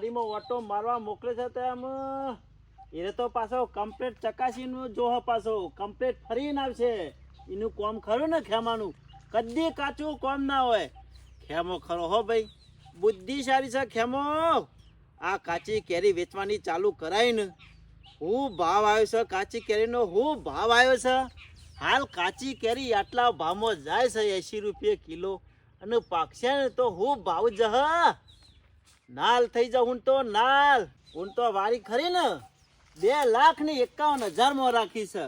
ખેમાને auto મારવા મોકલે છે તો એમ એને તો પાછો કમ્પ્લેટ ચકાસીનું જોહ પાછો કમ્પ્લેટ ફરીને આવશે. એનું કોમ ખરું ને ખેમાનું? કદી કાચું કોમ ના હોય. ખેમો ખરો હો ભાઈ. બુદ્ધિશાળી છે ખેમો. આ કાચી કેરી વેચવાની ચાલુ કરાય ને હું ભાવ આવ્યો છે, કાચી કેરીનો હું ભાવ આવ્યો છે. હાલ કાચી કેરી આટલા ભાવમાં જાય છે એંશી રૂપિયા કિલો. અને પાકશે ને તો હું ભાવ જહ. નાલ થઈ જાવ હું તો નાલ. હું તો વારી ખરી ને બે લાખ ને એકાવન હજારમાં રાખી છે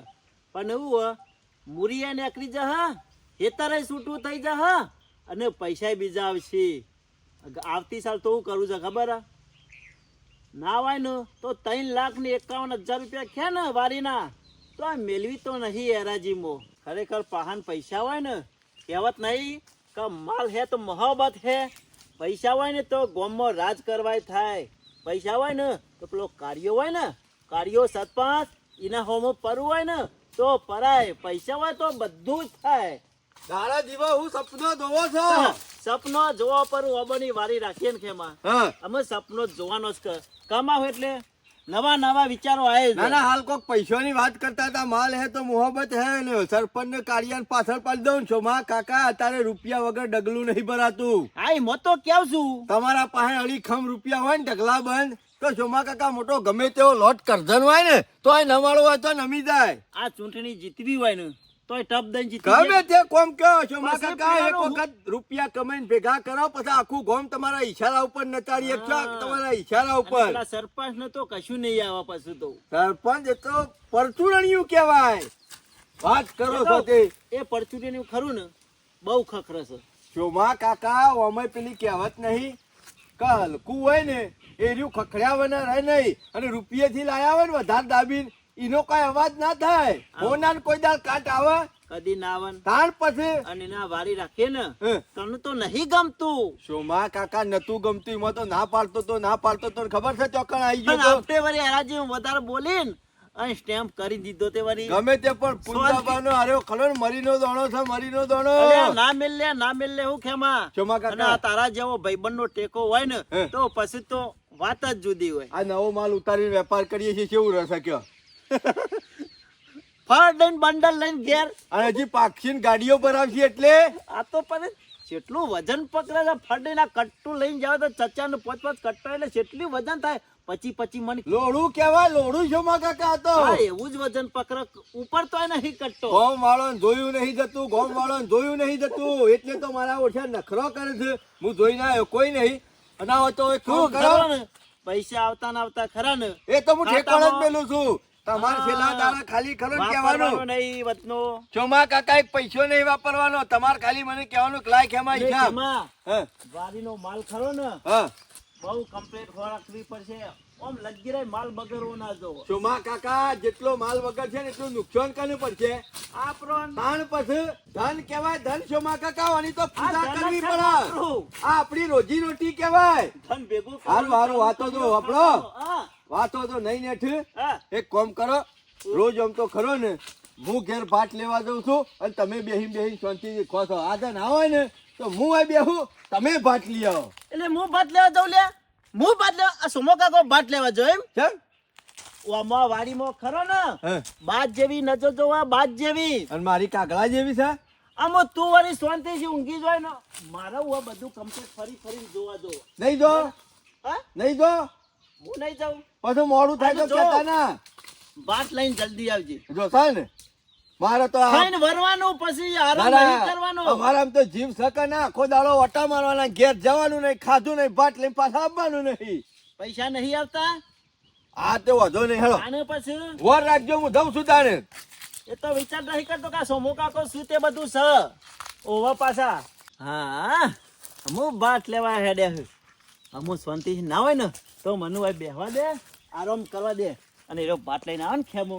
પણ એવું મુરિયા ને અકરી જા હેતરે છૂટું થઈ જા અને પૈસા બીજા આવશે. આવતી સાલ તો હું કરું છે, ખબર? ના હોય ને તો ત્રણ લાખ ને એકાવન હજાર રૂપિયા છે ને વારીના. તો આ મેળવી તો નહીં એરાજીમાં ખરેખર પહાન પૈસા હોય ને, કહેવત નહીં કે માલ હે તો મોહબત હે. પૈસા હોય ને તો ગામમાં રાજ કરવાય થાય. પૈસા હોય ને તો પેલો કાર્યો હોય ને કાર્યો સરપંચ એના હોમો પરવું હોય ને તો પરાય. પૈસા હોય તો બધું જ થાય. દાડા દીવા હું સપનો જોવો છો? સપનો જોવા પર ઓબની વારી રાખીએ ને ખેમાં. અમે સપનો જોવાનો જ ક- કમાવ એટલે? નવા નવા વિચારો આવે. ના ના હાલ કોક પૈસાની વાત કરતા હતા માલ હે તો મોહબ્બત હે ને સરપંચ ને કાળિયાને પાછળ પાડી દઉં છો માં કાકા અત્યારે રૂપિયા વગર ડગલું નહીં ભરાતું. હા મો તો કેવ છું? તમારા પાસે અડીખમ રૂપિયા હોય ને ઢગલા બંધ તો સોમા કાકા મોટો ગમે તેવો લોટ કરજન હોય ને તો આ નવાળો હોય તો નમી જાય. આ ચૂંટણી જીતવી હોય ને તોય ટપ દઈને જીતી ગમે તે કોમ કયો છો પછી કાકા એક વખત રૂપિયા કમાઈને ભેગા કરો પછી આખું ગોમ તમારા ઈશારા ઉપર નચારી એક. તમારા ઈશારા ઉપર. સરપંચ ને તો કશું નહીં આવે પાછું તો. સરપંચ એ તો પરચુરણિયું કહેવાય. વાત કરો છો તે એ પરચુરણિયું ખરું ને બહુ ખખરે છે. ચોમા કાકા ઓમે પેલી કહેવત નહીં. કે હલકું હોય ને એ રહ્યું ખખડ્યા વગર રહે નહીં. અને રૂપિયેથી લાયા હોય ને વધારે દાબીને એનો કઈ અવાજ ના થાય. હોના કોઈ દાળ કાટ આવે? કદી ના આવે. તાણ પછી? અને ના વારી રાખે ને તને તો નહીં ગમતું. સોમા કાકા નતું ગમતું એમાં તો ના પાડતો તો ના પાડતો તો ખબર છે ચોકણ આવી ગયો આપણે વળી હરાજી વધારે બોલીન અને સ્ટેમ્પ કરી દીધો તે વળી ગમે તે પણ પુંજાબાનો હાર્યો ખલો ને મરીનો દોણો છે મરીનો દોણો. ના મિલ લે ના મિલ લે હું ખેમા શોમા કાકા? તારા જેવો ભાઈબંધનો ટેકો હોય ને તો પછી તો વાત જ જુદી હોય. આ નવો માલ ઉતારીને વેપાર કરીએ છીએ કેવું રહેશે કયો? ફળ લઈને બંડલ લઈને ઘેર. અને હજી પાક્ષી ગાડીઓ પર આવશે એટલે? આ તો પણ જેટલું વજન પકડે છે ફરડીના કટ્ટું લઈને જાવ તો ચચા નું પોચ પોચ કટ્ટો એટલે જેટલું વજન થાય પછી પછી મને લોડું કેવાય લોડું છો માં કાકા તો? એવું જ વજન પકડે. ઉપર તો નહીં કટ્ટો. ગોમ વાળો જોયું નહીં જતું ગોમ વાળો જોયું નહીં જતું. એટલે તો મારા ઓછા નખરો કરે છે. હું જોઈ ના આવ્યો કોઈ નહીં. અને આ તો શું કરો? પૈસા આવતા ને આવતા ખરા ને. એ તો હું ઠેકોણ જ પેલું છું. તમારે છેલ્લા દાડા ખાલી ખરો કહેવાનું. નહીં વતનો. ચોમા કાકા એક પૈસો નહીં વાપરવાનો તમારે ખાલી મને કહેવાનું કે લાય હિસાબ. વાડીનો માલ ખરો ને બહુ કમ્પ્લીટ ખોરાકવી પડશે. ઓમ લગી રહે માલ બગડવો ના જોવો. ચોમા કાકા જેટલો માલ વગર છે ને એટલું નુકસાન કરવું પડશે? આપણો પછી ધન કહેવાય ધન ચોમા કાકા આની તો પૂજા કરવી પડે આ આપણી રોજી રોટી કહેવાય. ધન ભેગું હારું, હારું, વાતો જો, આપણો. વાતો તો નહીં નેઠ. એક કોમ કરો રોજ આમ તો ખરો ને હું ઘેર ભાત લેવા જઉં છું અને તમે બેહીન બેહીન શાંતિથી ખો છો. આદા ના હોય ને તો હું આ બેહું તમે ભાત લઈ આવો. એટલે હું ભાત લેવા જઉં લે હું ભાત લેવા આ સુમો કાકો ભાત લેવા જો એમ? કેમ? ઓમાં વાડીમાં ખરો ને. બાજ જેવી નજો જોવા બાજ જેવી. અને મારી કાગળા જેવી છે? આમાં તું વળી શાંતિથી ઊંઘી જોય ને મારા હું આ બધું કમ્પ્લીટ ફરી ફરી જોવા જો નહીં જો. હા? નહીં જો. હું નહીં જાઉં. પછી મોડું થાય તો કહેતા ના. ભાત લઈને જલ્દી આવજે. જો થાય ને. મારે તો ખાઈને વરવાનું પછી આરામ નહીં કરવાનો. અમારા તો જીવ સકે ના. આખો દાડો વટા મારવાના ઘેર જવાનું નહીં ખાધું નહીં ભાત લઈને પાછા આવવાનું નહીં. પૈસા નહીં આવતા? આ તો વધો નહીં હેલો. આને પછી? વર રાખજો હું જઉં છું એ તો વિચાર નહીં કરતો કે સોમો કાકો શું તે બધું છે? ઓવા પાછા. હા હું ભાત લેવા હેડે અમુ શાંતિ ના હોય ને, તો મનુભાઈ બેહવા દે, આરામ કરવા દે. અને એનો ભાત લઈને આવે ને ખેમો.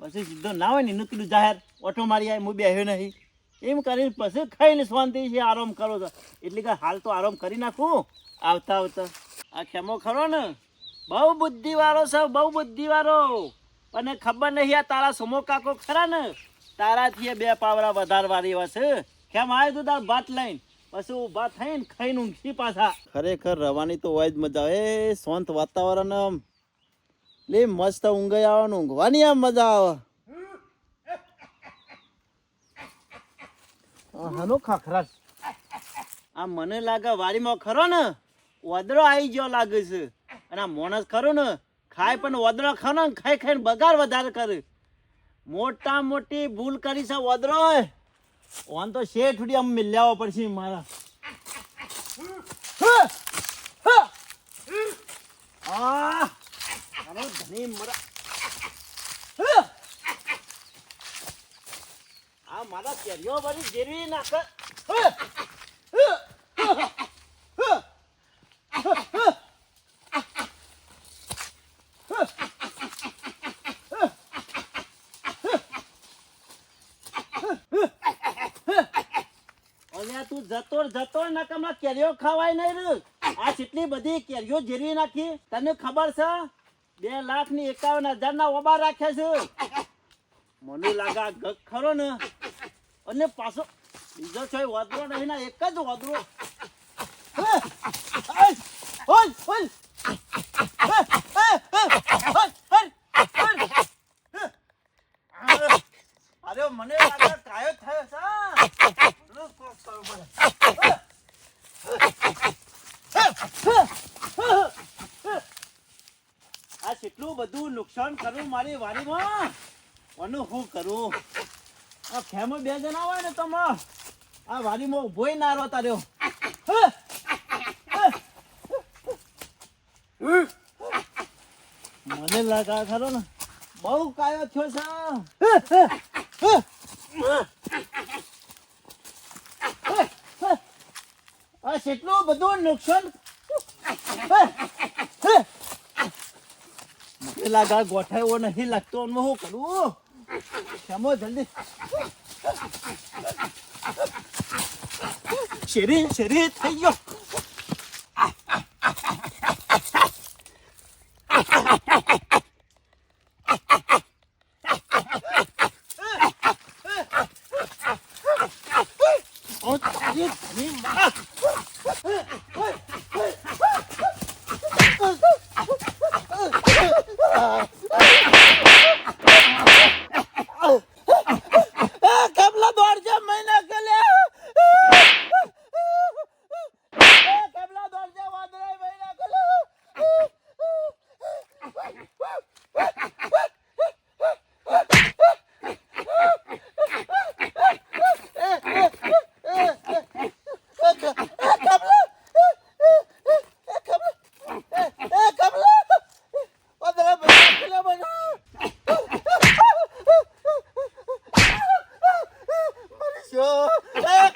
પછી સીધો ના હોય ને, એનું કીધું, જાહેર ઓટો મારી આવે હું બેહ્યો નહીં. એમ કરીને પછી ખાઈને શાંતિ છે, આરામ કરો છો. એટલે કે હાલ તો આરામ કરી નાખું. આવતા આવતા. આ ખેમો ખરો ને, બહુ બુદ્ધિવાળો છે, બહુ બુદ્ધિવાળો. અને ખબર નહીં આ તારા સમો કાકો ખરા ને? તારાથી બે પાવરા વધારવા રહ્યા છે. કેમ આવ્યો તું તાર ભાત લઈને. પછી ઊભા થઈને ખાઈને ઊંઘી પાછા. ખરેખર રવાની તો હોય જ મજા. એ શાંત વાતાવરણ આમ. લે મસ્ત ઊંઘ આવવાનું. ઊંઘવાની આમ મજા આવે. આ હાનો ખાખરાશ આ મને લાગે વાડીમાં ખરો ને વાદળો આવી ગયો લાગે છે. અને આ માણસ ખરો ને ખાય પણ વાદળો ખરો ને ખાઈ ખાઈને બગાડ વધારે કરે. મોટા મોટી ભૂલ કરી છે વાદળો ઓન તો શેઠ ઉડી આમ મિલ્યાવો પડશે મારા. અરે ધણી મરા. આ મારા કેરીઓ બધી જેરવી નાખે અલ્યા તું જતો જતોર જતો નકમા કેરીઓ ખવાય નહીં રે. આ કેટલી બધી કેરીઓ જીરી નાખી. તને ખબર છે? બે લાખની એકાવન હજાર ના ઓબા રાખ્યા છે. મને લાગે ખરો ને. અને પાછો બીજો છે વાદરો નહીં ના, એક જ વાદરો હે! હે! ઓય! ઓય! હે! હે! હે! હે! હે! હે! હે! અરે મને કાયો થયો આ કેટલું બધું નુકસાન કરું મારી વાડીમાં? આનું શું કરું? આ ખેમો બે જણા હોય ને તમે. આ વાડીમાં ઉભોય ના રહો તાર્યો મને લાગે ખરો ને બહુ કાયો થયો છે. આ કેટલું બધું નુકસાન મને લાગે ગોઠાયો નહીં લાગતો હું કરું શમો જલ્દી શેરી શેરી થઈ ગયો ઓ તારી તારી માં કબલા દોડજે મહિના ગલે કબલા દોડજે વાદળાઈ મહિના ગલે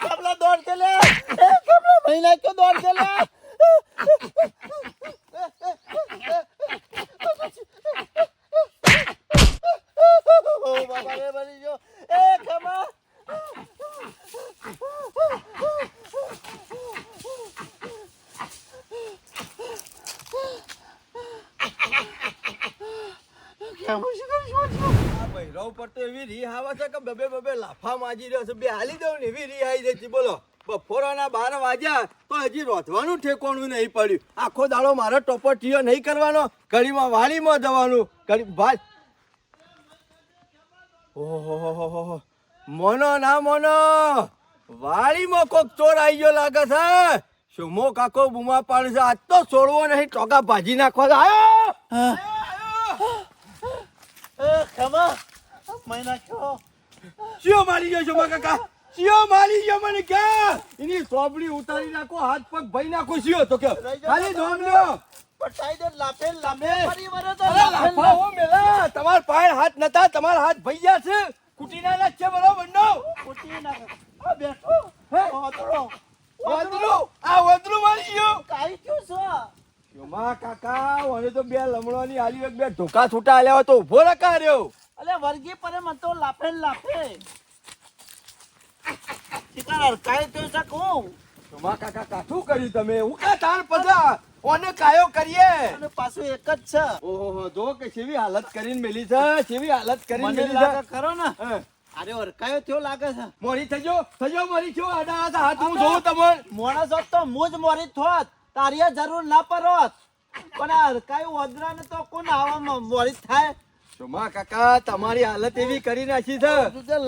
કબલા દોડ કે લે કબલા મહિના ક્યો દોડ કે લે ઓ બાબા રે બની ગયો. એ ખમા. આ તો એવી રી આવે છે કે બબે બબે લાફા માજી રહ્યો છે. બે હાલી દઉં ને એવી રી આવી છે બોલો બપોરના બાર વાગ્યા તો હજી રોધવાનું ઠેકોણું નહીં પડ્યું. આખો દાડો મારો ટોપટીયો નહીં કરવાનો. ઘડીમાં વાડીમાં જવાનું. ઘડી ભાઈ ઓહો મોનો ના મોનો. વાળીમાં કોક ચોર આવી ગયો લાગે છે. સુમો કાકો બુમા પાડે છે? આજ તો છોડવો નહીં ટોકા ભાજી નાખવા આવ્યો શિયો મારી ગયો સુમા કાકા? શિયો મારી ગયો મને ક્યાં એની સોબડી ઉતારી નાખો હાથ પગ ભાઈ નાખો શિયો તો કે. ખાલી ધોમ લ્યો. પટાઈ દે લાફે લાફે ફરી વરે તો અરે લાફે લાફા ઓ મેલા તમાર પાય હાથ નતા તમાર હાથ ભઈ ગયા છે. કુટીના ના છે બરોબર નો. કુટી આ બેઠો. હે? ઓતરો વદરું આ વદરું મારી ગયો. કાઈ ક્યું છો? યોમા કાકા ઓને તો બે લમણવાની આલી એક બે ઢોકા છૂટા આલ્યા તો ઊભો રકા રહ્યો. અલે વર્ગી પરે મન તો લાફે લાફે. શિકાર અરકાય તો સકું યોમા કાકા કાઠું કર્યું તમે. હું કા તાર પજા ઓને કાયો કરીએ? અને પાછું એક જ છે. ઓહો જો કે કેવી હાલત કરીને મેલી છે કેવી હાલત કરીને મેલી છે. ખરો ને. અરે ઓરકાયો થયો લાગે છે. મોરી થજો થજો મોરી થયો આડા હાથ હું જોઉં તમને. મોણસ હોત તો મુજ મોરી થોત. તારી જરૂર ના પડોત પણ આ વધરા ઓદરાને તો કોણ આવા મોરી થાય? સુમા કાકા તમારી હાલત એવી કરી નાખી છે.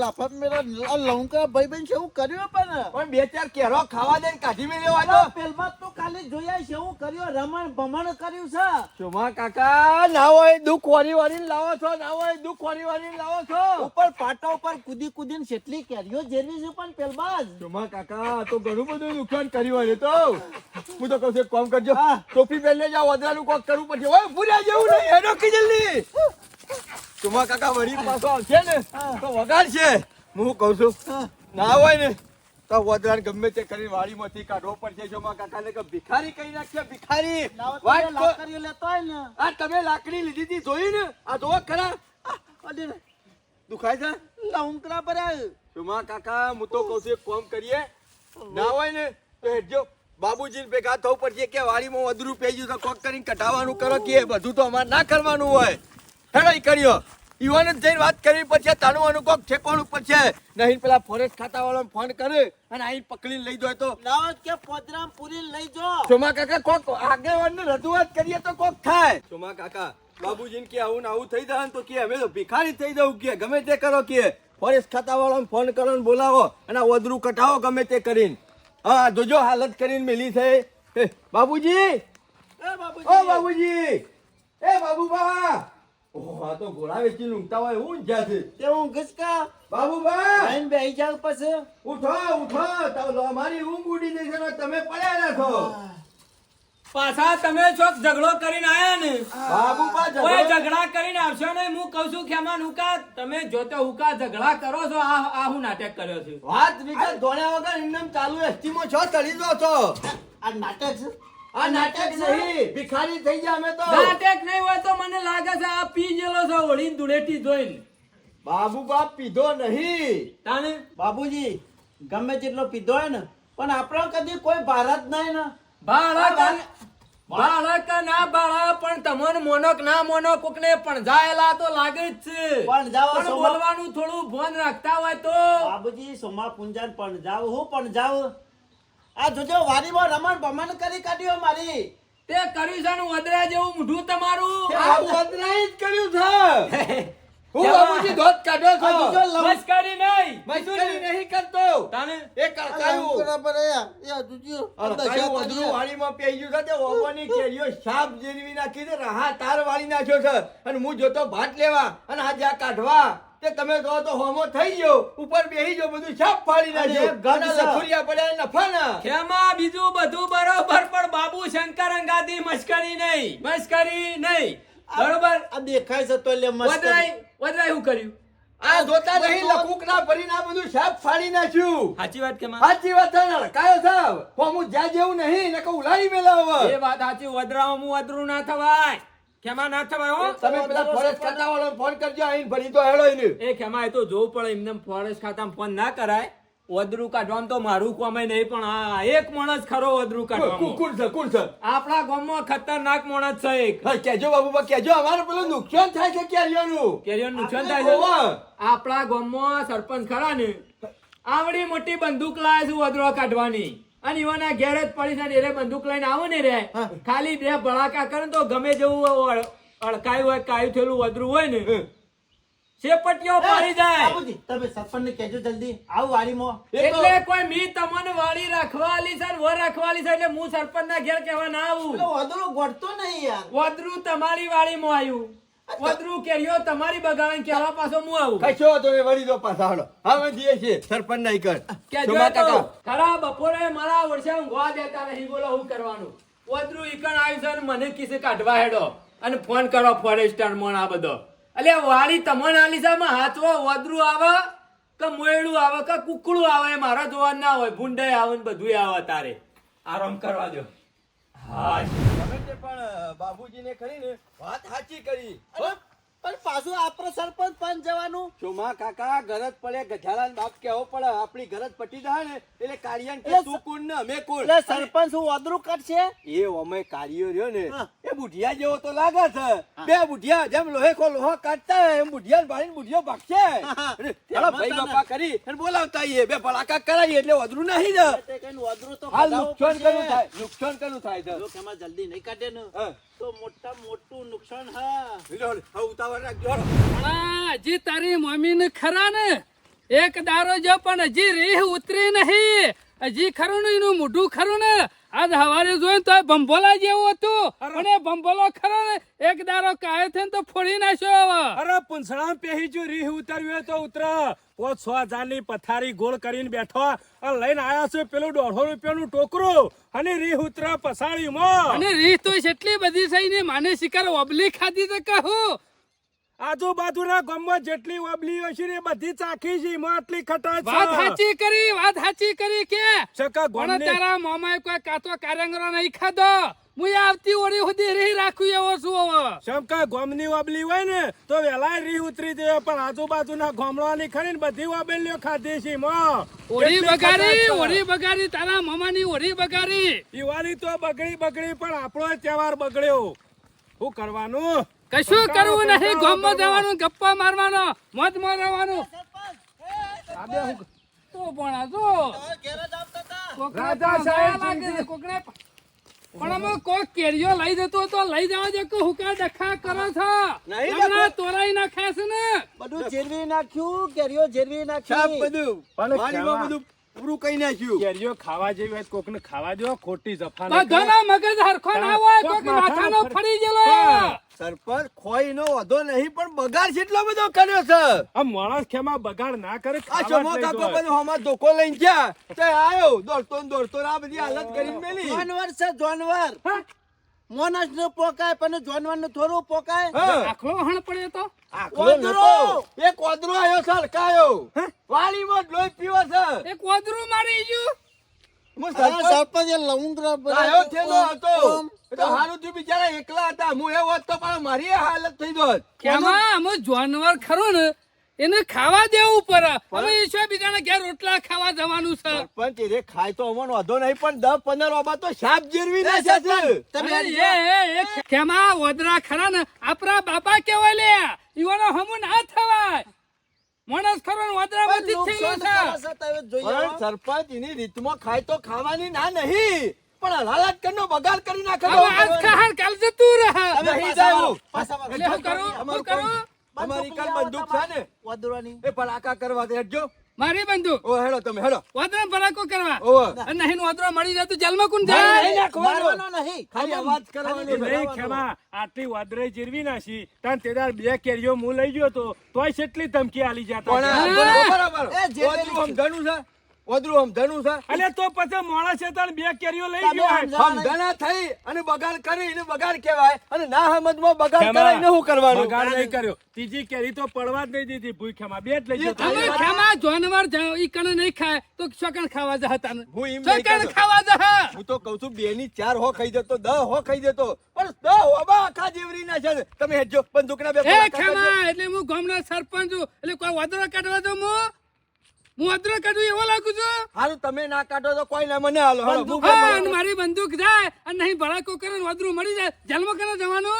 લફત મેરા લંકા ભાઈ બેન શું કર્યું પણ. પણ બે ચાર કેરો ખાવા દે કાઢી મેલ્યો આ તો. પેલમાં તો ખાલી જોયા છે હું કર્યું રમણ ભમણ કર્યું છે. સુમા કાકા ના હોય દુઃખ વારી વારી લાવો છો ના હોય દુઃખ વારી વારી લાવો છો. ઉપર પાટા ઉપર કૂદી કૂદીને કેટલી કેરીઓ જેરવી છે પણ પેલમાં જ. કાકા તો ઘણું બધું નુકસાન કર્યું હોય તો. હું તો કહું છું કામ કરજો. હા. ટોપી પહેરીને જાઓ વધારાનું કોક કરવું પડશે. ઓય ભૂલ્યા જેવું નહીં એનો કી જલ્દી સુમા કાકા વળી પાછો આવશે ને. તો વગાડશે. હું કહું છું ના હોય ને તો વદરાને ગમે તે કરી વાડીમાંથી કાઢવો પડશે સુમા કાકાને કે ભિખારી કહી નાખશે ભિખારી. લાકડીઓ લેતો હોય ને. આ તમે લાકડી લીધી હતી જોઈ ને? આ જોવો ખરા. દુખાય છે? લંકડા પર તુમા કાકા હું તો કહું છું એક કામ કરીએ. ના હોય ને તો હેડજો. બાબુજી ભેગા થવું પડશે કે વાડીમાં વધુ રૂપિયા ગયું તો કોક કરીને કટાવાનું કરો કે બધું તો અમારે ના કરવાનું હોય. હેડો ઈ કર્યો ઈવાને જઈને વાત કરવી પડશે. તાણવાનું કોક ઉપર છે નહીં પેલા ફોરેસ્ટ ખાતા ફોન કરે અને અહીં પકડીને લઈ જાય તો. ના કે પોદરામ પૂરી લઈ જો. સોમા કાકા કોક આગેવાનને રજૂઆત કરીએ તો કોક થાય. સોમા કાકા બાબુજીને કે આવું ને આવું થઈ જાય તો કે અમે તો ભિખારી થઈ જવું કે ગમે તે કરો કે. ફોરેસ્ટ ખાતા ફોન કરો ને બોલાવો અને વધરું કટાવો ગમે તે કરીને. હા જોજો હાલત કરીને મેલી થઈ એ, બાબુજી? એ બાબુજી. ઓ બાબુજી! એ બાબુબા આ તો ઘોડા વેચી ઊંઘતા હોય હું જ્યાં છે. તે હું ઘસકા બાબુબા! આઈને બેહી જાવ પછી. ઉઠો ઉઠો. અમારી ઊંઘ ઉડી જશે ને તમે પડ્યા છો. પાછા તમે ચોક ઝઘડો કરીને આયા ને? બાબુબા કોઈ ઝઘડા કરીને આવશો ને હું કહું છું ખેમાન હુકા તમે જોતે હુકા ઝઘડા કરો છો આ આ હું નાટક કર્યો છું. વાત વિગત ધોળ્યા વગર એમને ચાલુ એસટીમાં છો ચડી દો છો. આ નાટક છે? આ નાટક નહીં. ભિખારી થઈ ગયા અમે તો. નાટક નહીં હોય તો મને લાગે છે આ પી ગયેલો છે હોળી ધૂળેટી જોઈને. બાબુ બાપ પીધો નહીં. તાને બાબુજી ગમે તેટલો પીધો હોય ને પણ આપણો કદી કોઈ ભારત નહીં ને. ભારત બાળક. ના બાળક પણ તમને મોનોક ના મોનક કોકને પણ જાયેલા તો લાગે જ છે. પણ બોલવાનું થોડું ભોન રાખતા હોય તો. બાબુજી સોમા પુંજાન પણ જાવ હું પણ જાવ આ જોજો વાડીમાં રમણ ભમણ કરી કાઢ્યો મારી. તે કર્યું છે ને વદરા જેવું મૂઢું તમારું? આ બદનાઈ જ કર્યું છે. હું બાબુજી ધોત કાઢો છો? જોજો મસ્કરી નહીં. મસ્કરી નહીં કરતો. તાને? એ કડકાયું કરા પર. એ જોજો. કડકાયું વધુ વાડીમાં પેઈ ગયું છે તે કેરીઓ સાપ જેરવી નાખી દે રાહા તાર વાળી નાખ્યો છે. અને હું જોતો ભાત લેવા અને આ જા કાઢવા. તે તમે કહો તો હોમો થઈ ગયો ઉપર બેહી ગયો બધું છાપ ફાડી નાખ્યો. ગંધ અને લખુરિયા પડ્યા નફાના. ખેમા બીજું બધું બરોબર પણ બાબુ શંકર અંગાથી મશ્કરી નહીં. મશ્કરી નહીં. બરોબર? આ દેખાય છે તો લે મસ્ત વદરાઈ વદરાઈ શું કર્યું? આ જોતા નહીં લખુકના ભરીને આ બધું સાપ ફાડી નાખ્યું. સાચી વાત કે સાચી વાત છે કાયો સાહેબ. હું જ્યાં જેવું નહીં ને કહું ઉલાડી મેલાવ. એ વાત સાચી વદરાઓ હું વદરું ના થવાય. ખેમા ના થવાય હો? તમે પેલા ફોરેસ્ટ ખાતા વાળો ફોન કરજો અહીં ભરી તો હેડો એને. એ ખેમા એ તો જોવું પડે એમને ફોરેસ્ટ ખાતા ફોન ના કરાય. વદરું કાઢવામાં તો મારું કોમે નહીં પણ આ એક માણસ ખરો વદરું કાઢવામાં કુકુર છે કુકુર છે. આપણા ગામમાં ખતરનાક માણસ છે એક. હા, કેજો બાબુબા કેજો અમારે પેલું નુકસાન થાય છે કેરીઓનું. કેરીઓ નુકસાન થાય છે. આપણા ગામમાં સરપંચ ખરા ને આવડી મોટી બંદૂક લાવે છે ઓદરો કાઢવાની. અને ઈવાના ઘેર જ પડી ને એને બંદૂક લઈને આવો ને રે. ખાલી બે ભડાકા કરે તો ગમે જેવું અડકાયું હોય કાયું થયેલું વધરું હોય ને. શેપટીઓ પડી જાય. તમે સરપંચને કહેજો જલ્દી. આવ વાડીમાં. એટલે કોઈ મી તમને વાળી રાખવાલી છે ને રાખવાલી છે એટલે હું સરપંચ ના ઘેર કહેવા ના આવું. વાદળો ગોઠતો નહીં યાર. વદરું તમારી વાડીમાં આવ્યું. વદરું કેરીઓ તમારી બગાડે કહેવા પાછો હું આવું. કશો નહીં, વળી દો પાછા હવે જઈએ છીએ સરપંચ નહીં કર. કે જો કાકા? ખરા બપોરે મારા વર્ષે ઊંઘવા દેતા નહીં બોલો હું કરવાનું? વદરું ઈકણ આવ્યું છે મને કિસે કાઢવા હેડો. અને ફોન કરો ફોરેસ્ટર મણ આ બધો. એટલે વાળી તમણ આલીસા માં આમાં હાથવો વદરું આવે કે મોયડું આવે કે કુકડું આવે એ મારા જોવા ના હોય ભૂંડે આવે ને બધું આવે તારે. આરામ કરવા દો હા તે પણ બાબુજીને કરીને વાત સાચી કરી? પણ પાછું આપણે સરપંચ પણ જવાનું. ચોમા કાકા ગરજ પડે ગધાડા બાપ કેવો પડે આપણી ગરજ પટી જાય ને એટલે કાર્યાન કે તું કોણ ને અમે કોણ? એટલે સરપંચ હું ઓદરું કાઢશે એ અમે કાર્યો રહ્યો ને એ બુઢિયા જેવો તો લાગે છે. બે બુઢિયા જેમ લોહે કો લોહો કાઢતા એમ બુઢિયા ભાઈ બુઢિયો ભાગશે. ચાલો ભાઈ બાપા કરી અને બોલાવતા આઈએ. બે ભડાકા કરાવીએ એટલે વધરું નહીં જ. તે કઈને તો હાલ નુકસાન કરું થાય નુકસાન કરું થાય છે જલ્દી નહીં કાઢે ને તો મોટા મોટું નુકસાન હા ઉતાવળ હજી તારી મમ્મી ને ખરા ને? એક દારો જો પણ હજી રીહ ઉતરી નહીં. હજી ખરું ને એનું મોઢું ખરું ને? આજ હવારે જોયું તો બંભોલા જેવું હતું. અને એ ખરો ને એક દારો કાયો થઈને તો ફોડી નાખ્યો હવે. અરે પૂંછડા પેહી જો રીહ ઉતરવી તો ઉતર. ઓ સો હજારની પથારી ગોળ કરીને બેઠો. લઈને આયા છે પેલું દોઢસો રૂપિયાનું ટોકરું. અને રીહ ઉતરા પસાડી માં. અને રીહ તો એટલી બધી થઈ ને માને શિકાર ઓબલી ખાધી તો કહું. આજુબાજુના ગામમાં જેટલી ઓબલીઓ છે ને બધી ચાખી છે એમાં આટલી ખટાશ છે. વાત સાચી કરી વાત સાચી કરી કે પણ ગામની- તારા મોમાએ કોઈ કાતો કારંગરો નહીં ખાધો. હું આવતી ઓળી સુધી રીહ રાખું એવો છું હવે. શંકા ગોમની ઓબલી હોય ને તો વેલા રી ઉતરી જાય પણ આજુબાજુના ગોમડાની ખરી ને બધી ઓબલીઓ ખાધી છે એટલી ખટાશ બગાડી. ઓળી બગાડી તારા મામાની ઓળી બગાડી. દિવાળી તો બગડી બગડી પણ આપણો તહેવાર બગડ્યો. શું કરવાનું? કશું કરવું નહીં. ગામમાં જવાનું ગપ્પા મારવાનો મોત મારવાનું. આ બે હું- તો પણ આ કોકને રાજા સાહેબ લાગે છે, કોકને પણ. આમાં કોક કેરીઓ લઈ જતો તો લઈ જવા દે કે હુકા ડખા કરો છો? નહીં તોરાઈ નાખ્યા છે ને? બધું જેરવી નાખ્યું કેરીઓ જેરવી બધું. પણ બધું પૂરું કઈ નાખ્યું? કેરીઓ ખાવા જેવી હોય તો કોકને ખાવા દો ખોટી જફા ના બધાના મગજ હરખો ના હોય કોક માથાનો ફરી- ગયેલો. સરપંચ ખોઈ નો વધો નહીં પણ બગાડ કેટલો બધો કર્યો છે આ માણસ ખેમાં બગાડ ના કરે આ ચમો કાકો બધો હમણાં ધોકો લઈને ગયા. તે આયો દોડતો ને દોડતો આ બધી હાલત કરીને મેલી. જાનવર છે જાનવર. મોનસ નો પોકાય પણ જાનવરનું થોડું પોકાય. હા. આખલો હણ પડ્યો તો? કોદરો. એ કોદરો આયો છે વાળી જ લોહી પીવો છે. એ કોદરો મારી ગયું? હું સરપંચ લવંગરા આયો થેલો હતો. તો હારું થયું બિચારા એકલા હતા. હું એ હોત તો પણ મારી હાલત થઈ જોત કેમાં? અમે જાનવર ખરો ને. એને ખાવા દેવું પડે. હવે છે બીજાના ઘેર રોટલા ખાવા જવાનું છે. સરપંચ એ ખાય તો અમન વધો નહીં પણ દસ પંદર ઓબા તો સાપ જીરવી નાખ્યા છે તમે એ એ કેમા વદરા ખરા ને? આપણા બાપા કેવાય લે. ઈવાનો હમુ ના થવાય. માણસ ખરો ને જ થયેલું છે. પણ સરપંચ એની રીતમાં ખાય તો ખાવાની ના નહીં પણ હલાલત કરનો બગાડ કરી નાખો હવે આજ કહાર કાલ જતું રહે. એટલે હું કરું? હું કરું? તમારી કાલ બંદૂક છે ને? વાદળાની. એ પલાકા કરવા દેજો મારી બંદૂક? ઓ હેડો તમે હેડો. ઓદરા ભરાકો કરવા? ઓ. અને નહીં ઓદરો મળી જાય તો જલમાં કોણ નહીં નાખવાનો. નહીં. ખાલી અવાજ કરવાનો નહીં ખેમા. આટલી વાદરે જીરવી નાસી તાન તેદાર બે કેરીઓ મુ લઈ ગયો તો તોય કેટલી ધમકી આલી જાતા બરાબર એ જે ઓદરું છે. ઓદરું સમજાણું છે. અલે તો પછી માણસ છે તાન બે કેરીઓ લઈ ગયો સમજણા થઈ અને બગાડ કરી એને બગાડ કહેવાય. અને ના સમજમાં બગાડ ખેમા, એને શું કરવાનું? બગાડ નહીં કર્યો. ત્રીજી કેરી તો પડવા જ નહીં દીધી. ભૂખ્યામાં બે જ લઈ ગયો તો. અમે જાનવર ઈ કણે નહીં ખાય. તો ચોકણ ખાવા જહ તાને. હું એમ નહીં ખાવા જહ. હું તો કઉ છું બે ની ચાર હો ખાઈ જતો દહ હો ખાઈ જતો. પણ દહ હોબા આખા જેવરી ના. છે તમે હેજો બંદૂકના બે એ ખેમા એટલે હું ગામનો સરપંચ છું. એટલે કોઈ વાદળો કાઢવા દઉં હું? હું વાદળો કાઢું એવો લાગુ છું? હારું તમે ના કાઢો તો કોઈ ના મને હાલો. હા, અને મારી બંદૂક જાય અને નહીં ભડાકો કરે ને મળી જાય. જન્મ કરે જવાનું?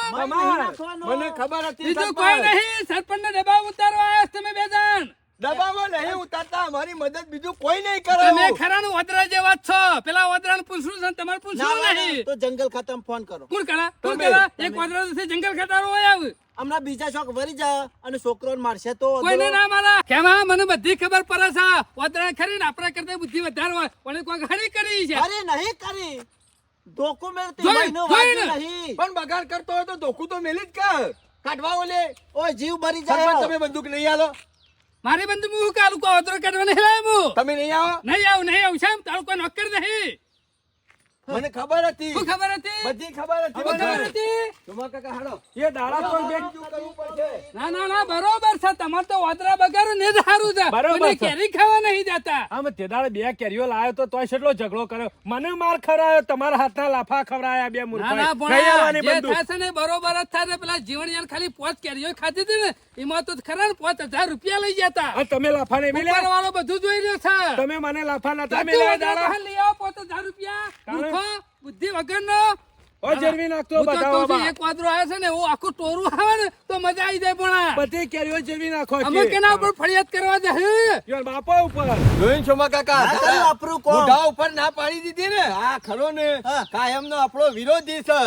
મને ખબર હતી બીજું કોઈ નહીં સરપંચ ને દબાવ ઉતારવા આવ્યા તમે બે જણ. દબામાં નહીં ઉતારતા અમારી મદદ બીજું કોઈ નહીં કરે તમે ખરાનું વદરા જેવા છો. પેલા વાદળાનું પૂછવું છે તમારે પૂછવું નહીં. તો જંગલ ખાતામાં ફોન કરો. કોણ કરા કોણ કરા એક વદરા છે જંગલ ખાતારો હોય આવ. હમણાં બીજા શોખ વરી જા અને છોકરોને મારશે તો કોઈને ના મારા. કેમાં મને બધી ખબર પડે છે. વદરા ખરી ને આપણા કરતા બુદ્ધિ વધારે હોય. પણ કોઈ ઘણી કરી છે. અરે નહીં કરી. ડોક્યુમેન્ટ. નહીં. પણ બગાડ કરતો હોય તો ધોકું તો મેલી જ કર. કાઢવા ઓલે. ઓય જીવ ભરી જાય તમે બંદૂક નહીં આલો. મારી બંધ હું કાલું કો વાદળો કાઢવા નહીં લાવ્યો તમે નહીં આવો? નહીં આવું નહીં આવું. શામ? તારું કોઈ નોકર નહીં મને ખબર હતી. શું ખબર હતી? બધી ખબર હતી. ખબર હતી? તમાર કાકા હાડો એ દાડા તો બેટ કરવું પડશે. ના ના ના બરોબર છે. તમાર તો વાદરા બગારો ને જ સારું છે. બરોબર કેરી ખાવા નહીં જતા આમ તે દાડે બે કેરીઓ લાવ્યો તો તોય કેટલો ઝઘડો કર્યો. મને માર ખરાયો તમારા હાથના લાફા ખવડાયા બે ના ના નહીં પણ જે બંદૂક. ને બરોબર જ થાય પેલા જીવન યાર ખાલી પોચ કેરીઓ ખાધી હતી ને. એમાં તો ખરા ને પાંચ હજાર રૂપિયા લઈ જતા તમે લાફા ને ઉપર વાળો બધું જોઈ રહ્યો છે. તમે મને લાફા નતા સાચું મેલ્યા વાંધો દાડા? નહીં, લઈ આવો પાંચ હજાર રૂપિયા. બુદ્ધિ વગરનો. ઓ જરવી નાખતો હું તો બધા કહું છું, બાબા. એક વાદરો આવે છે ને એવું આખું ટોરું આવે ને તો મજા આવી જાય પણ બધી કેરીઓ જરવી નાખો અમે કેના ઉપર ફરિયાદ કરવા જશે બાપા ઉપર. જોઈને કાકા? કોમ. ઉપર ના પાડી દીધી ને? આ ખરો ને. કાયમનો આપણો વિરોધી છે.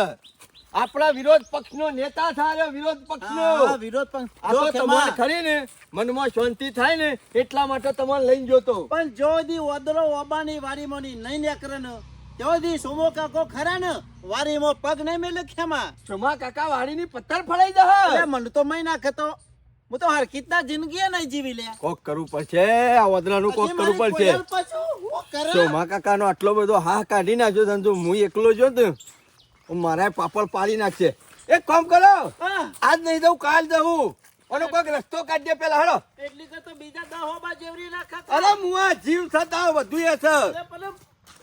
આપણા વિરોધ પક્ષનો નેતા થાય વિરોધ પક્ષનો. વિરોધ ખેમા. તમારે ખરી ને મનમાં શાંતિ થાય ને એટલા માટે તમારે લઈને જોતો. પણ જો દી ઓદરો ઓબાની વારીમાં ની નહીં નીકળે ને તો દી સોમો કાકો ખરા ને વારીમાં પગ નહીં મેલે ખેમાં. ચોમા કાકા વાડીની પથ્થર ફળાઈ અરે જશે મને તો મય નાખે તો હું તો હરકીતના જિંદગી નહીં જીવી લે. કોક કરવું પડશે આ વદરાનું કોક કરવું પડશે. હું કરે? કાકાનો આટલો બધો હા કાઢી નાખ્યો ધંધો જો હું એકલો જો ને મારા પાપડ પાડી નાખશે. એક કામ કરો. આજ નહીં દઉં કાલ દઉં. અને કોઈક રસ્તો કાઢજે પેલા હળો એટલી તો બીજા દહોબા જેવરી નાખા અરે મુઆ જીવ થતા બધું એ છે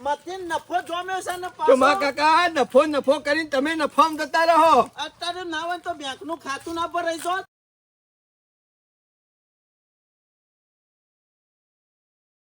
અરે નફો જોમ્યો છે ને મા કાકા નફો નફો કરીને તમે નફામ જતા રહો. અત્યારે ના હોય તો બેંકનું ખાતું ના ભરાઈ જો